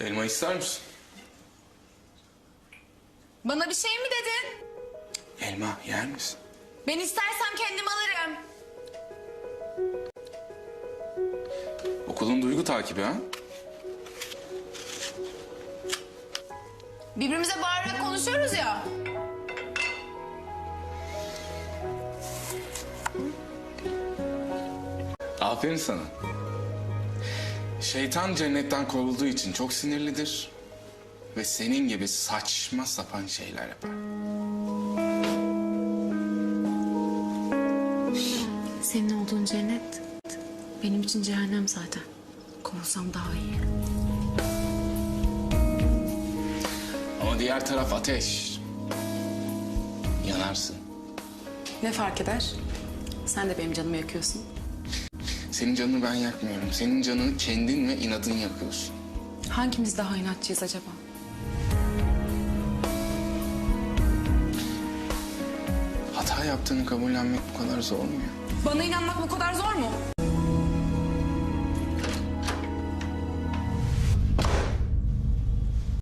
Elma ister misin? Bana bir şey mi dedin? Elma yer misin? Ben istersem kendim alırım. Okulun duygu takibi ha? Birbirimize bağırarak konuşuyoruz ya. Aferin sana. Şeytan cennetten kovulduğu için çok sinirlidir. Ve senin gibi saçma sapan şeyler yapar. Senin olduğun cennet benim için cehennem zaten. Kovulsam daha iyi. Ama diğer taraf ateş. Yanarsın. Ne fark eder? Sen de benim canımı yakıyorsun. Senin canını ben yakmıyorum. Senin canını kendin ve inadın yakıyorsun. Hangimiz daha inatçıyız acaba? Hata yaptığını kabullenmek bu kadar zor mu ya? Bana inanmak bu kadar zor mu?